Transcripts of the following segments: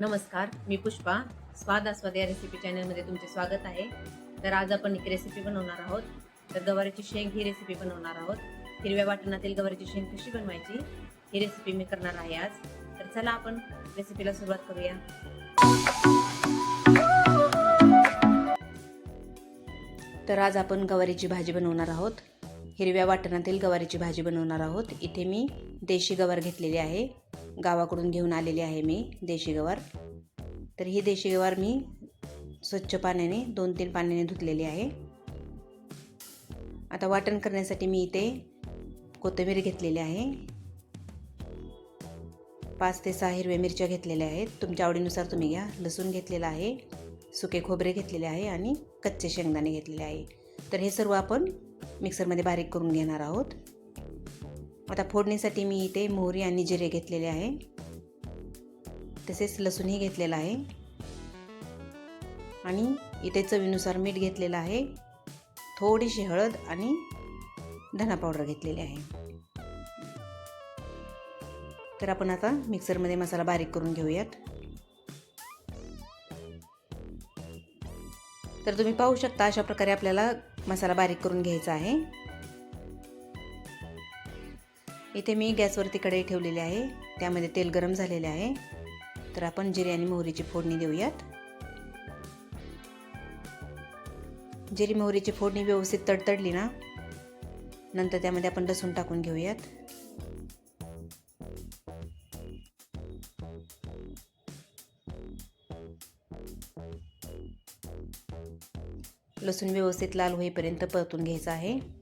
नमस्कार मी पुष्पा. स्वाद आस्वाद या रेसिपी चॅनलमध्ये तुमचे स्वागत आहे. तर आज आपण एक रेसिपी बनवणार आहोत. तर गवारीची शेंग ही रेसिपी बनवणार आहोत. हिरव्या वाटणातील गवारीची शेंग कशी बनवायची ही रेसिपी मी करणार आहे आज. तर चला आपण रेसिपीला सुरुवात करूया. तर आज आपण गवारीची भाजी बनवणार आहोत. हिरव्या वाटणातील गवारीची भाजी बनवणार आहोत. इथे मी देशी गवार घेतलेली आहे. गावाकडून घेऊन आलेली आहे मी देशी गवार. तर ही देशी गवार मी स्वच्छ पाण्याने दोन तीन पाण्याने धुतलेली आहे. आता वाटण करण्यासाठी मी इथे कोथिंबीर घेतलेली आहे. पाच ते सहा हिरव्या मिरच्या घेतलेल्या आहेत. तुमच्या आवडीनुसार तुम्ही घ्या. लसूण घेतलेला आहे सुके खोबरे घेतलेले आहे आणि कच्चे शेंगदाणे घेतलेले आहे. तर हे सर्व आपण मिक्सरमध्ये बारीक करून घेणार आहोत. आता फोडणीसाठी मी इथे मोहरी आणि जिरे घेतलेले आहे. तसेच लसूणही घेतलेला आहे. आणि इथे चवीनुसार मीठ घेतलेलं आहे. थोडीशी हळद आणि धना पावडर घेतलेली आहे. तर आपण आता मिक्सरमध्ये मसाला बारीक करून घेऊयात. तर तुम्ही पाहू शकता अशा प्रकारे आपल्याला मसाला बारीक करून घ्यायचा आहे. इथे मी गॅसवरती कढई ठेवलेली आहे. त्यामध्ये तेल गरम झालेले आहे. तर आपण जिरे आणि मोहरीची फोडणी देऊयात. जिरी मोहरीची फोडणी व्यवस्थित तडतडली ना? नंतर त्यामध्ये आपण लसूण टाकून घेऊयात. लसूण व्यवस्थित लाल होईपर्यंत परतून घ्यायचं आहे.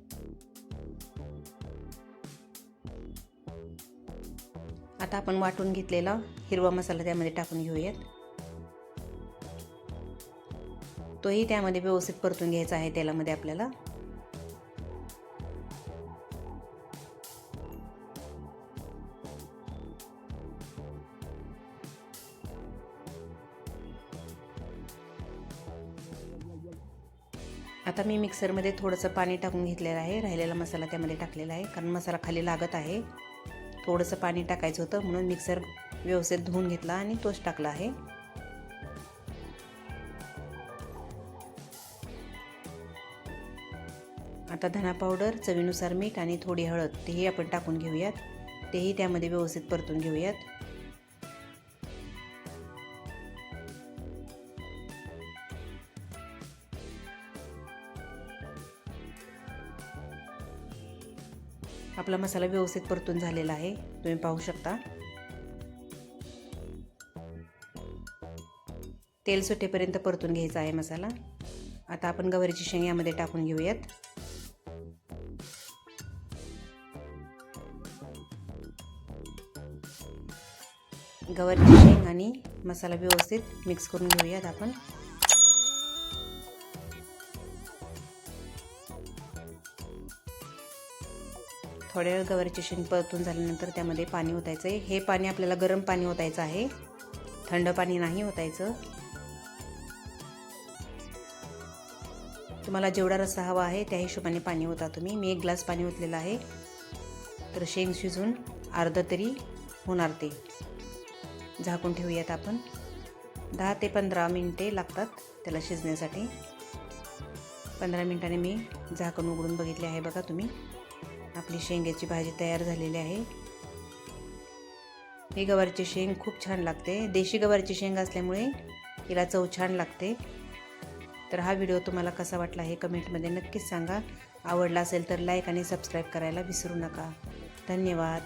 आता आपण वाटून घेतलेला हिरवा मसाला त्यामध्ये टाकून घेऊयात. तोही त्यामध्ये व्यवस्थित परतून घ्यायचा आहे तेलामध्ये आपल्याला. आता मी मिक्सरमध्ये थोडंसं पाणी टाकून घेतलेलं आहे. राहिलेला मसाला त्यामध्ये टाकलेला आहे कारण मसाला खाली लागत आहे. थोडंसं पाणी टाकायचं होतं म्हणून मिक्सर व्यवस्थित धुवून घेतला आणि तोच टाकला आहे. आता धना पावडर चवीनुसार मीठ आणि थोडी हळद तेही आपण टाकून घेऊयात. तेही त्यामध्ये व्यवस्थित परतून घेऊयात. आपला मसाला व्यवस्थित परतून झालेला आहे. तुम्ही पाहू शकता. तेल सुटेपर्यंत परतून घ्यायचा आहे मसाला. आता आपण गवारीची शेंग यामध्ये टाकून घेऊयात. गवारीची शेंग आणि मसाला व्यवस्थित मिक्स करून घेऊयात आपण. थोड्या वेळ गवारीची शेंग परतून झाल्यानंतर त्यामध्ये पाणी ओतायचं आहे हे पाणी आपल्याला गरम पाणी ओतायचं आहे. थंड पाणी नाही ओतायचं. तुम्हाला जेवढा रस्सा हवा आहे त्या हिशोबाने पाणी ओता तुम्ही. मी एक ग्लास पाणी ओतलेलं आहे. तर शेंग शिजून अर्धं तरी होणार ते. झाकून ठेवूयात आपण. दहा ते पंधरा मिनटे लागतात त्याला शिजण्यासाठी. पंधरा मिनटाने मी झाकण उघडून बघितले आहे बघा तुम्ही. आपली शेंग्याची भाजी तयार झालेली आहे. हे गवारची शेंग खूप छान लागते. देशी गवारची शेंग असल्यामुळे हिला चव छान लागते. तर हा व्हिडिओ तुम्हाला कसा वाटला हे कमेंटमध्ये नक्कीच सांगा. आवडला असेल तर लाईक आणि सबस्क्राईब करायला विसरू नका. धन्यवाद.